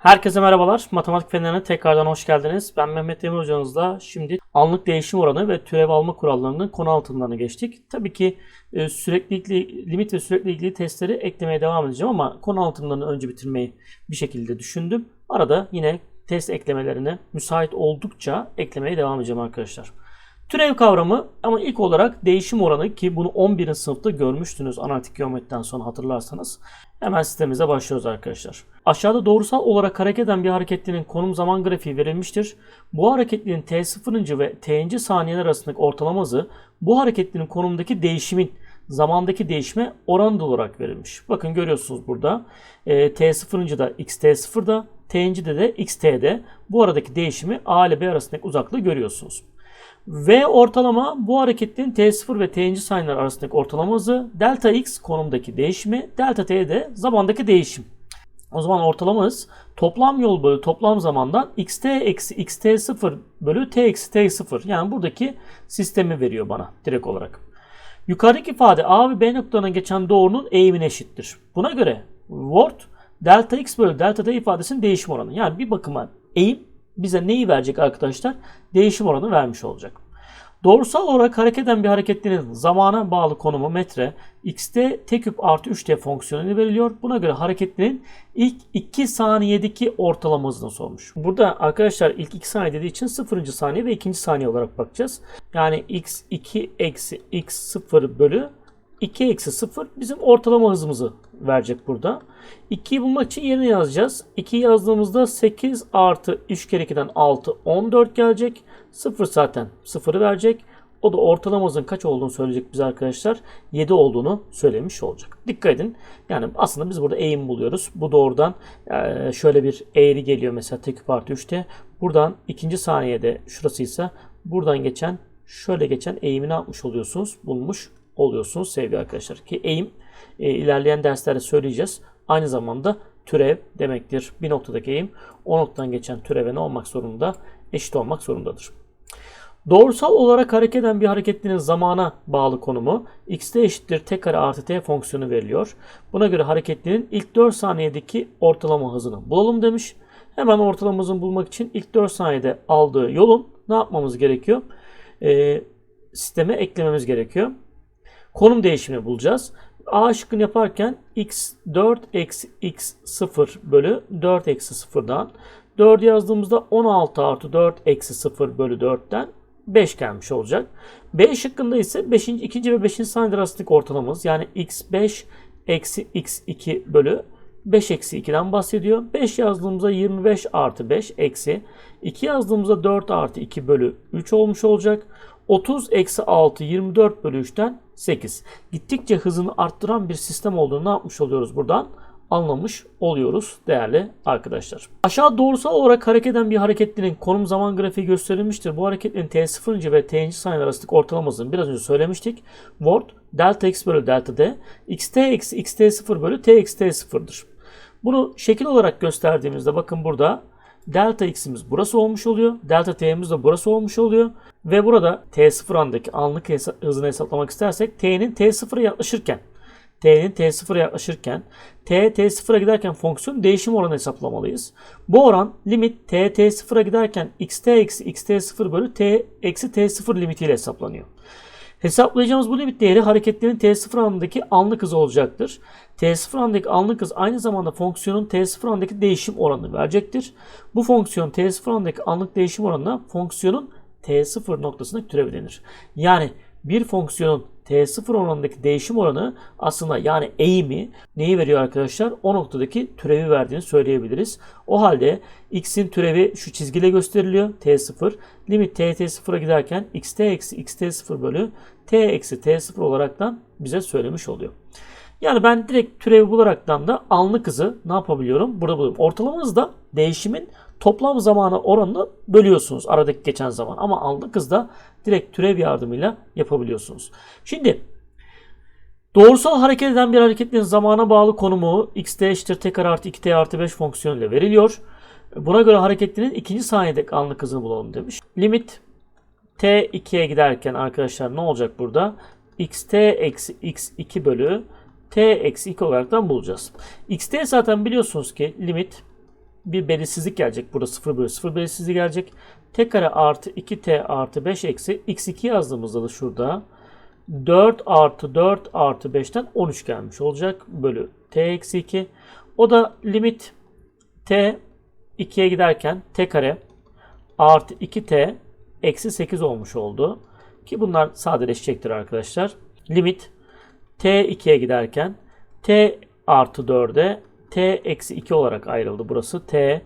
Herkese merhabalar. Matematik fenlerine tekrardan hoş geldiniz. Ben Mehmet Demir hocanızla şimdi anlık değişim oranı ve türev alma kurallarının konu altınlarına geçtik. Tabii ki e, süreklilik, limit ve sürekli ilgili testleri eklemeye devam edeceğim ama konu altınlarını önce bitirmeyi bir şekilde düşündüm. Arada yine test eklemelerine müsait oldukça eklemeye devam edeceğim arkadaşlar. Türev kavramı ama ilk olarak değişim oranı ki bunu 11. sınıfta görmüştünüz analitik geometriden sonra hatırlarsanız. Hemen sistemimize başlıyoruz arkadaşlar. Aşağıda doğrusal olarak hareket eden bir hareketlinin konum zaman grafiği verilmiştir. Bu hareketlinin t0. ve t'inci saniyeler arasındaki ortalama hızı bu hareketlinin konumdaki değişimin zamandaki değişime oranlı olarak verilmiş. Bakın görüyorsunuz burada e, t0'da xt0'da t'inci de xt'de bu aradaki değişimi a ile b arasındaki uzaklığı görüyorsunuz. V ortalama bu hareketin T0 ve T'inci sayılar arasındaki ortalama hızı. Delta X konumdaki değişimi. Delta T de zamandaki değişim. O zaman ortalama hız toplam yol bölü toplam zamandan xt eksi xt0 bölü t eksi t0. Yani buradaki sistemi veriyor bana direkt olarak. Yukarıdaki ifade A ve B noktalarına geçen doğrunun eğimine eşittir. Buna göre Word delta x bölü delta t ifadesinin değişim oranı. Yani bir bakıma eğim bize neyi verecek arkadaşlar? Değişim oranı vermiş olacak. Doğrusal olarak hareket eden bir hareketlinin zamana bağlı konumu metre x'te t küp artı 3t fonksiyonu veriliyor. Buna göre hareketlinin ilk 2 saniyedeki ortalama hızını sormuş. Burada arkadaşlar ilk 2 saniye dediği için 0. saniye ve 2. saniye olarak bakacağız. Yani x2 eksi x0 bölü 2 eksi 0 bizim ortalama hızımızı verecek burada. 2'yi bulmak için yerine yazacağız. 2 yazdığımızda 8 artı 3 kere 2'den 6 14 gelecek. 0 zaten 0'ı verecek. O da ortalama hızın kaç olduğunu söyleyecek bize arkadaşlar. 7 olduğunu söylemiş olacak. Dikkat edin. Yani aslında biz burada eğim buluyoruz. Bu doğrudan şöyle bir eğri geliyor mesela tek küp artı 3'te. Buradan ikinci saniyede şurasıysa buradan geçen şöyle geçen eğimi ne yapmış oluyorsunuz? Bulmuş oluyorsunuz sevgili arkadaşlar. Ki eğim e, ilerleyen derslerde söyleyeceğiz. Aynı zamanda türev demektir. Bir noktadaki eğim o noktadan geçen türeve ne olmak zorunda? Eşit olmak zorundadır. Doğrusal olarak hareket eden bir hareketlinin zamana bağlı konumu x'te eşittir t kare artı t fonksiyonu veriliyor. Buna göre hareketlinin ilk 4 saniyedeki ortalama hızını bulalım demiş. Hemen ortalama hızını bulmak için ilk 4 saniyede aldığı yolun ne yapmamız gerekiyor? Ee, sisteme eklememiz gerekiyor. Konum değişimini bulacağız. A şıkkını yaparken x 4 eksi x 0 bölü 4 eksi 0'dan 4 yazdığımızda 16 artı 4 eksi 0 bölü 4'ten 5 gelmiş olacak. B şıkkında ise 5. 2. ve 5. saniye arasındaki ortalamamız yani x5 eksi x2 bölü 5 eksi 2'den bahsediyor. 5 yazdığımızda 25 artı 5 eksi 2 yazdığımızda 4 artı 2 bölü 3 olmuş olacak. 30 eksi 6 24 bölü 3'ten 8. Gittikçe hızını arttıran bir sistem olduğunu ne yapmış oluyoruz buradan? anlamış oluyoruz değerli arkadaşlar. Aşağı doğrusal olarak hareket eden bir hareketlinin konum zaman grafiği gösterilmiştir. Bu hareketlinin t0. ve t'inci saniye arasındaki ortalamasını biraz önce söylemiştik. Word delta x bölü delta d xt eksi xt0 bölü t eksi t0'dır. Bunu şekil olarak gösterdiğimizde bakın burada delta x'imiz burası olmuş oluyor. Delta t'miz de burası olmuş oluyor. Ve burada t0 andaki anlık hızını hesaplamak istersek t'nin t0'a yaklaşırken t'nin t0'a yaklaşırken t t0'a giderken fonksiyon değişim oranı hesaplamalıyız. Bu oran limit t t0'a giderken xt eksi xt0 bölü t eksi t0 limitiyle hesaplanıyor. Hesaplayacağımız bu limit değeri hareketlerin t0 anındaki anlık hızı olacaktır. t0 anındaki anlık hız aynı zamanda fonksiyonun t0 anındaki değişim oranını verecektir. Bu fonksiyon t0 anındaki anlık değişim oranına fonksiyonun t0 noktasındaki türevi denir. Yani bir fonksiyonun t0 oranındaki değişim oranı aslında yani eğimi neyi veriyor arkadaşlar? O noktadaki türevi verdiğini söyleyebiliriz. O halde x'in türevi şu çizgiyle gösteriliyor. t0. Limit t t0'a giderken xt eksi xt0 bölü t eksi t0 olaraktan bize söylemiş oluyor. Yani ben direkt türevi bularaktan da anlık hızı ne yapabiliyorum? Burada buluyorum. Ortalama hızda değişimin toplam zamanı oranını bölüyorsunuz aradaki geçen zaman. Ama anlık hızda direkt türev yardımıyla yapabiliyorsunuz. Şimdi doğrusal hareket eden bir hareketin zamana bağlı konumu xt eşittir t kare artı 2t artı 5 fonksiyonuyla veriliyor. Buna göre hareketlinin ikinci saniyedeki anlık hızını bulalım demiş. Limit t 2'ye giderken arkadaşlar ne olacak burada? xt eksi x2 bölü t eksi 2 olaraktan bulacağız. xt zaten biliyorsunuz ki limit bir belirsizlik gelecek. Burada 0 bölü 0 belirsizliği gelecek. t kare artı 2t artı 5 eksi x2 yazdığımızda da şurada 4 artı 4 artı 5'ten 13 gelmiş olacak. Bölü t eksi 2. O da limit t 2'ye giderken t kare artı 2t eksi 8 olmuş oldu. Ki bunlar sadeleşecektir arkadaşlar. Limit t 2'ye giderken t artı 4'e t eksi 2 olarak ayrıldı. Burası t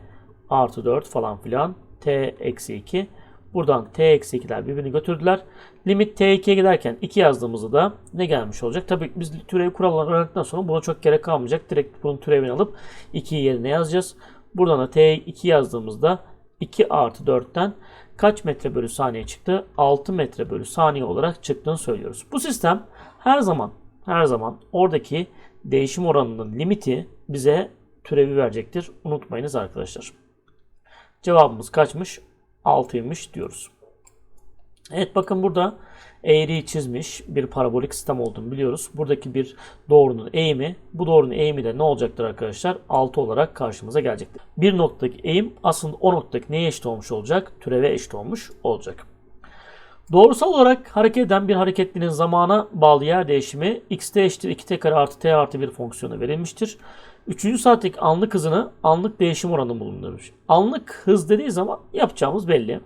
artı 4 falan filan. t eksi 2. Buradan t eksi 2'ler birbirini götürdüler. Limit t2'ye giderken 2 yazdığımızda da ne gelmiş olacak? Tabii biz türev kurallarını öğrendikten sonra buna çok gerek kalmayacak. Direkt bunun türevini alıp 2'yi yerine yazacağız. Buradan da t2 yazdığımızda 2 artı 4'ten kaç metre bölü saniye çıktı? 6 metre bölü saniye olarak çıktığını söylüyoruz. Bu sistem her zaman her zaman oradaki değişim oranının limiti bize türevi verecektir. Unutmayınız arkadaşlar. Cevabımız kaçmış? 6'ymış diyoruz. Evet bakın burada eğriyi çizmiş bir parabolik sistem olduğunu biliyoruz. Buradaki bir doğrunun eğimi, bu doğrunun eğimi de ne olacaktır arkadaşlar? 6 olarak karşımıza gelecektir. Bir noktadaki eğim aslında o noktadaki neye eşit olmuş olacak? Türeve eşit olmuş olacak. Doğrusal olarak hareket eden bir hareketlinin zamana bağlı yer değişimi xt eşittir 2t kare artı t artı 1 fonksiyonu verilmiştir. Üçüncü saatteki anlık hızını anlık değişim oranı bulunurmuş. Anlık hız dediği zaman yapacağımız belli.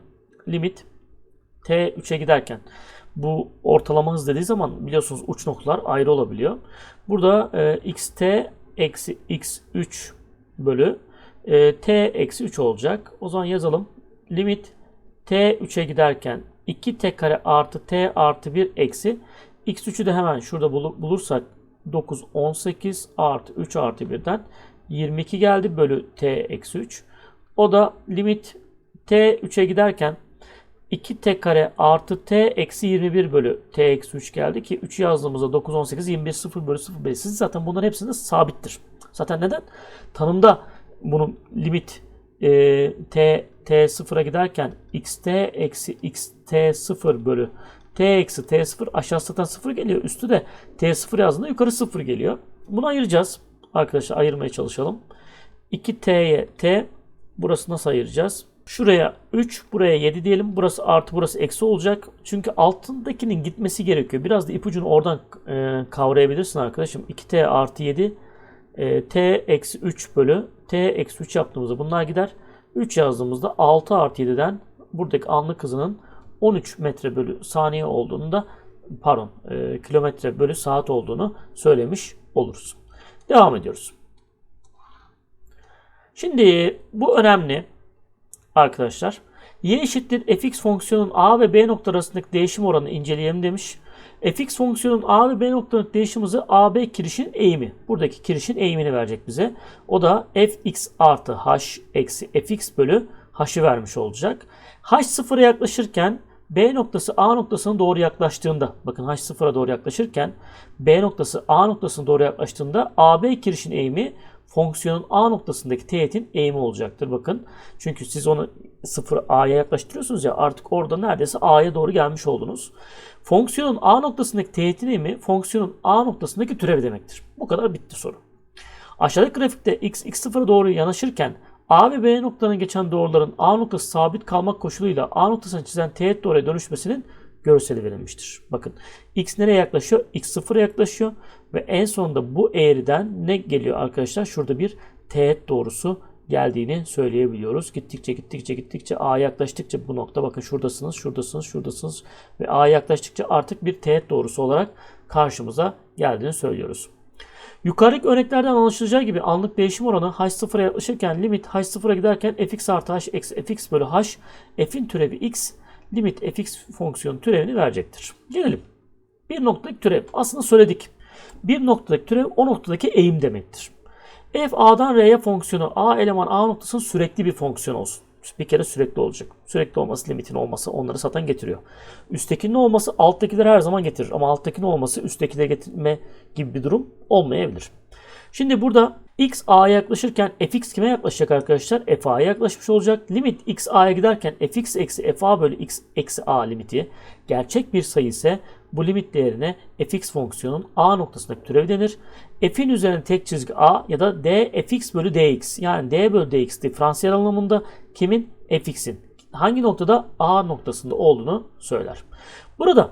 Limit t 3'e giderken bu ortalama hız dediği zaman biliyorsunuz uç noktalar ayrı olabiliyor. Burada e, xt eksi x3 bölü e, t eksi 3 olacak. O zaman yazalım. Limit t 3'e giderken 2t kare artı t artı 1 eksi x3'ü de hemen şurada bulursak 9 18 artı 3 artı 1'den 22 geldi bölü t eksi 3. O da limit t 3'e giderken 2t kare artı t eksi 21 bölü t eksi 3 geldi ki 3 yazdığımızda 9 18 21 0 bölü 0 belirsiz zaten bunların hepsinde sabittir. Zaten neden? Tanımda bunun limit e, t t sıfıra giderken xt eksi xt sıfır bölü t eksi t sıfır aşağı zaten sıfır geliyor. Üstü de t sıfır yazdığında yukarı sıfır geliyor. Bunu ayıracağız. Arkadaşlar ayırmaya çalışalım. 2t'ye t burası nasıl ayıracağız? Şuraya 3, buraya 7 diyelim. Burası artı, burası eksi olacak. Çünkü altındakinin gitmesi gerekiyor. Biraz da ipucunu oradan e, kavrayabilirsin arkadaşım. 2t artı 7 e, t eksi 3 bölü t eksi 3 yaptığımızda bunlar gider. 3 yazdığımızda 6 artı 7'den buradaki anlık hızının 13 metre bölü saniye olduğunu da pardon e, kilometre bölü saat olduğunu söylemiş oluruz. Devam ediyoruz. Şimdi bu önemli arkadaşlar. Y eşittir fx fonksiyonun a ve b nokta arasındaki değişim oranını inceleyelim demiş. Fx fonksiyonun a ve b noktalık değişim hızı ab kirişin eğimi. Buradaki kirişin eğimini verecek bize. O da fx artı h eksi fx bölü h'ı vermiş olacak. h sıfıra yaklaşırken B noktası A noktasına doğru yaklaştığında bakın H sıfıra doğru yaklaşırken B noktası A noktasına doğru yaklaştığında AB kirişin eğimi fonksiyonun A noktasındaki teğetin eğimi olacaktır. Bakın çünkü siz onu sıfır A'ya yaklaştırıyorsunuz ya artık orada neredeyse A'ya doğru gelmiş oldunuz. Fonksiyonun A noktasındaki teğetin eğimi fonksiyonun A noktasındaki türevi demektir. Bu kadar bitti soru. Aşağıdaki grafikte x, x0'a doğru yanaşırken A ve B noktadan geçen doğruların A noktası sabit kalmak koşuluyla A noktasına çizen teğet doğruya dönüşmesinin görseli verilmiştir. Bakın x nereye yaklaşıyor? x sıfıra yaklaşıyor ve en sonunda bu eğriden ne geliyor arkadaşlar? Şurada bir teğet doğrusu geldiğini söyleyebiliyoruz. Gittikçe gittikçe gittikçe A'ya yaklaştıkça bu nokta bakın şuradasınız, şuradasınız, şuradasınız ve A'ya yaklaştıkça artık bir teğet doğrusu olarak karşımıza geldiğini söylüyoruz. Yukarıdaki örneklerden anlaşılacağı gibi anlık değişim oranı h0'a yaklaşırken limit h0'a giderken fx artı h eksi fx bölü h f'in türevi x limit fx fonksiyonu türevini verecektir. Gelelim. Bir noktadaki türev. Aslında söyledik. Bir noktadaki türev o noktadaki eğim demektir. f a'dan r'ye fonksiyonu a eleman a noktasının sürekli bir fonksiyon olsun. Bir kere sürekli olacak. Sürekli olması, limitin olması onları zaten getiriyor. Üsttekinin olması alttakileri her zaman getirir. Ama alttakinin olması üsttekileri getirme gibi bir durum olmayabilir. Şimdi burada x a'ya yaklaşırken fx kime yaklaşacak arkadaşlar? f a'ya yaklaşmış olacak. Limit x a'ya giderken fx eksi f a bölü x eksi a limiti gerçek bir sayı ise bu limit değerine fx fonksiyonun a noktasındaki türevi denir. f'in üzerine tek çizgi a ya da d fx bölü dx yani d bölü dx diferansiyel anlamında kimin? fx'in. Hangi noktada? a noktasında olduğunu söyler. Burada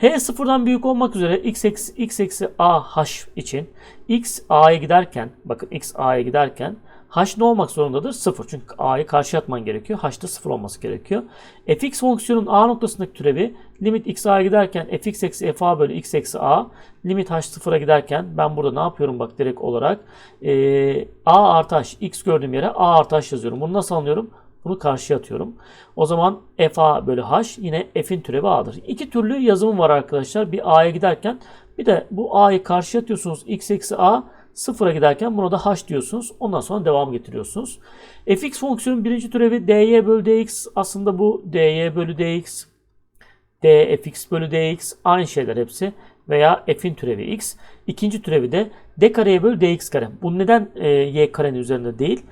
h sıfırdan büyük olmak üzere x eksi, x eksi a h için x a'ya giderken bakın x a'ya giderken h ne olmak zorundadır? 0. Çünkü a'yı karşıya atman gerekiyor. h'da 0 olması gerekiyor. fx fonksiyonun a noktasındaki türevi limit x a'ya giderken fx eksi f a bölü x eksi a limit h 0'a giderken ben burada ne yapıyorum bak direkt olarak e, a artı h x gördüğüm yere a artı h yazıyorum. Bunu nasıl anlıyorum? Bunu karşıya atıyorum. O zaman fa bölü h yine f'in türevi a'dır. İki türlü yazımım var arkadaşlar. Bir a'ya giderken bir de bu a'yı karşıya atıyorsunuz. x eksi a sıfıra giderken buna da h diyorsunuz. Ondan sonra devam getiriyorsunuz. fx fonksiyonun birinci türevi dy bölü dx. Aslında bu dy bölü dx. dfx bölü dx. Aynı şeyler hepsi. Veya f'in türevi x. İkinci türevi de d kareye bölü dx kare. Bu neden e, y karenin üzerinde değil?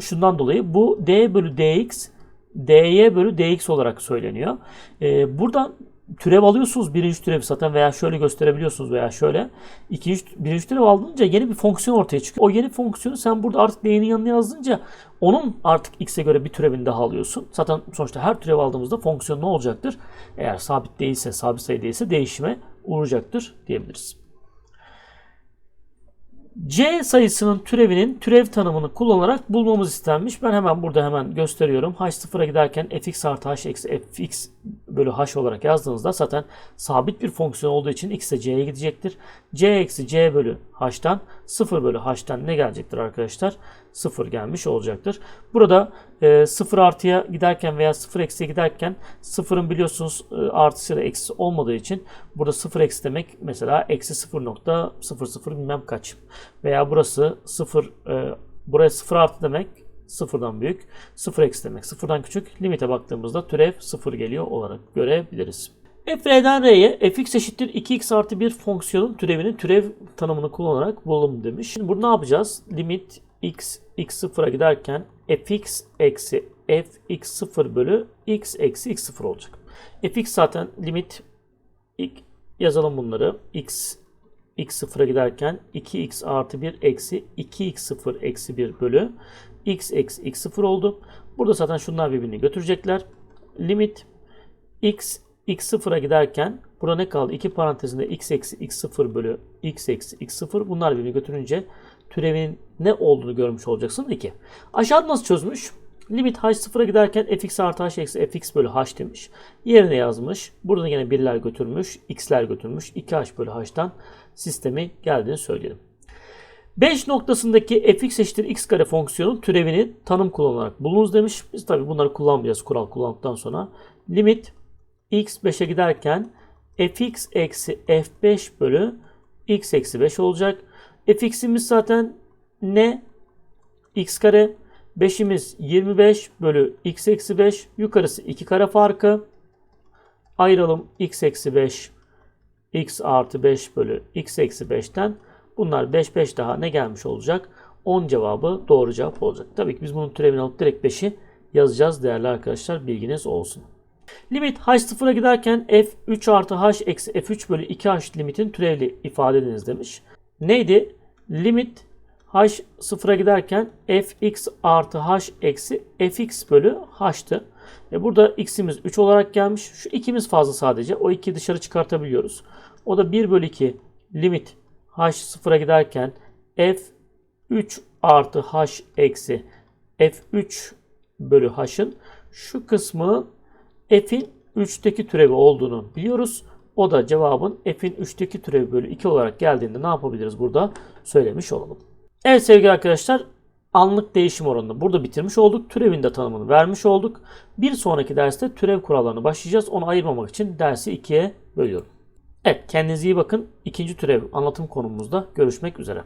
Şundan dolayı bu d bölü dx dy bölü dx olarak söyleniyor. Ee, buradan türev alıyorsunuz birinci türev zaten veya şöyle gösterebiliyorsunuz veya şöyle. İkinci, birinci türev aldığınca yeni bir fonksiyon ortaya çıkıyor. O yeni fonksiyonu sen burada artık d'nin yanına yazdınca onun artık x'e göre bir türevini daha alıyorsun. Zaten sonuçta her türev aldığımızda fonksiyon ne olacaktır? Eğer sabit değilse, sabit sayı değilse değişime uğrayacaktır diyebiliriz. C sayısının türevinin türev tanımını kullanarak bulmamız istenmiş. Ben hemen burada hemen gösteriyorum. H sıfıra giderken fx artı h eksi fx bölü h olarak yazdığınızda zaten sabit bir fonksiyon olduğu için x de c'ye gidecektir. c eksi c bölü h'tan 0 bölü h'tan ne gelecektir arkadaşlar? 0 gelmiş olacaktır. Burada e, 0 artıya giderken veya 0 eksiye giderken 0'ın biliyorsunuz e, artısı ya da eksisi olmadığı için burada 0 eksi demek mesela eksi 0.00 bilmem kaç. Veya burası 0 e, buraya 0 artı demek sıfırdan büyük. 0 eksi demek sıfırdan küçük. Limite baktığımızda türev 0 geliyor olarak görebiliriz. f r'den r'ye fx eşittir 2x artı 1 fonksiyonun türevinin türev tanımını kullanarak bulalım demiş. Şimdi burada ne yapacağız? Limit x x sıfıra giderken fx eksi fx sıfır bölü x eksi x sıfır olacak. fx zaten limit yazalım bunları. x x sıfıra giderken 2x artı 1 eksi 2x sıfır eksi 1 bölü x eksi x sıfır oldu. Burada zaten şunlar birbirini götürecekler. Limit x x sıfıra giderken burada ne kaldı? İki parantezinde x eksi x sıfır bölü x eksi x sıfır bunlar birbirini götürünce türevinin ne olduğunu görmüş olacaksın 2. Aşağıda nasıl çözmüş? Limit h sıfıra giderken fx artı h eksi fx bölü h demiş. Yerine yazmış. Burada yine birler götürmüş. x'ler götürmüş. 2h bölü h'tan sistemi geldiğini söyleyelim. 5 noktasındaki fx eşittir x kare fonksiyonun türevini tanım kullanarak bulunuz demiş. Biz tabi bunları kullanmayacağız kural kullandıktan sonra. Limit x 5'e giderken fx eksi f5 bölü x eksi 5 olacak. Fx'imiz zaten ne? x kare. 5'imiz 25 bölü x eksi 5. Yukarısı 2 kare farkı. Ayıralım x eksi 5 x artı 5 bölü x eksi 5'ten. Bunlar 5 5 daha ne gelmiş olacak? 10 cevabı doğru cevap olacak. Tabii ki biz bunun türevini alıp direkt 5'i yazacağız değerli arkadaşlar. Bilginiz olsun. Limit h sıfıra giderken f 3 artı h eksi f3 bölü 2h limitin türevli ifade ediniz demiş. Neydi? Limit h sıfıra giderken fx artı h eksi fx bölü h'tı. E burada x'imiz 3 olarak gelmiş. Şu 2'miz fazla sadece. O 2'yi dışarı çıkartabiliyoruz. O da 1 bölü 2 limit h sıfıra giderken f 3 artı h eksi f3 bölü h'ın şu kısmı f'in 3'teki türevi olduğunu biliyoruz. O da cevabın f'in 3'teki türevi bölü 2 olarak geldiğinde ne yapabiliriz burada söylemiş olalım. Evet sevgili arkadaşlar anlık değişim oranını burada bitirmiş olduk. Türevin de tanımını vermiş olduk. Bir sonraki derste türev kurallarını başlayacağız. Onu ayırmamak için dersi ikiye bölüyorum. Evet kendinize iyi bakın. İkinci türev anlatım konumuzda görüşmek üzere.